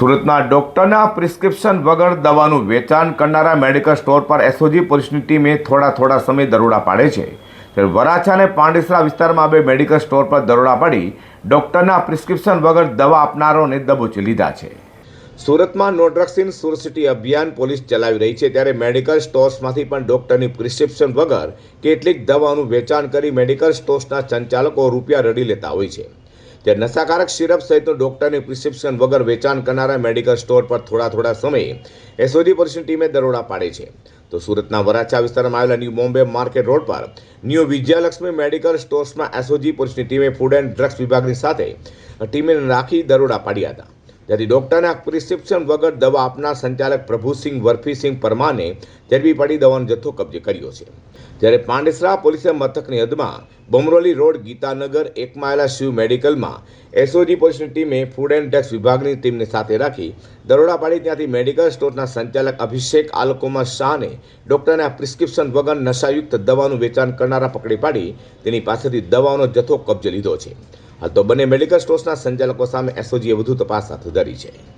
સુરતના ડોક્ટરના પ્રિસ્ક્રિપ્શન વગર દવાનું વેચાણ કરનારા મેડિકલ સ્ટોર પર એસઓજી પોલીસની ટીમે થોડા થોડા સમય દરોડા પાડે છે. ત્યારે વરાછા અને પાંડેસરા વિસ્તારમાં બે મેડિકલ સ્ટોર પર દરોડા પાડી ડોક્ટરના પ્રિસ્ક્રિપ્શન વગર દવા આપનારોને દબોચી લીધા છે. સુરતમાં no drugs in Surat city અભિયાન પોલીસ ચલાવી રહી છે ત્યારે મેડિકલ સ્ટોર્સમાંથી પણ ડોક્ટરની પ્રિસ્ક્રિપ્શન વગર કેટલીક દવાનું વેચાણ કરી મેડિકલ સ્ટોર્સના સંચાલકો રૂપિયા રડી લેતા હોય છે. ત્યારે નશાકારક સિરપ સહિતનું ડોક્ટરની પ્રિસ્ક્રિપ્શન વગર વેચાણ કરનારા મેડિકલ સ્ટોર પર થોડા થોડા સમયે એસઓજી પોલીસની ટીમે દરોડા પાડે છે. તો સુરતના વરાછા વિસ્તારમાં આવેલા ન્યૂ બોમ્બે માર્કેટ રોડ પર ન્યૂ વિજયાલક્ષ્મી મેડિકલ સ્ટોર્સમાં એસઓજી પોલીસની ટીમે ફૂડ એન્ડ ડ્રગ્સ વિભાગની સાથે ટીમે રાખી દરોડા પાડ્યા હતા. જેથી ડોક્ટરના પ્રિસ્ક્રિપ્શન વગર દવા આપનાર સંચાલક પ્રભુસિંહ વરફીસિંહ પરમાને ઝડપી પાડી દવાનો જથ્થો કબજે કર્યો છે. જ્યારે પાંડેસરા પોલીસે મથકની હદમાં બમરોલી રોડ ગીતાનગર એકમાં આવેલા શિવ મેડિકલમાં એસઓજી પોલીસની ટીમે ફૂડ એન્ડ ડ્રગ્સ વિભાગની ટીમને સાથે રાખી દરોડા પાડી ત્યાંથી મેડિકલ સ્ટોરના સંચાલક અભિષેક આલકોમા શાહને ડોક્ટરના પ્રિસ્ક્રિપ્શન વગર નશાયુક્ત દવાનું વેચાણ કરનારા પકડી પાડી તેની પાસેથી દવાનો જથ્થો કબજે લીધો છે. હાલ તો બંને મેડિકલ સ્ટોર્સના સંચાલકો સામે એસઓજીએ વધુ તપાસ હાથ ધરી છે.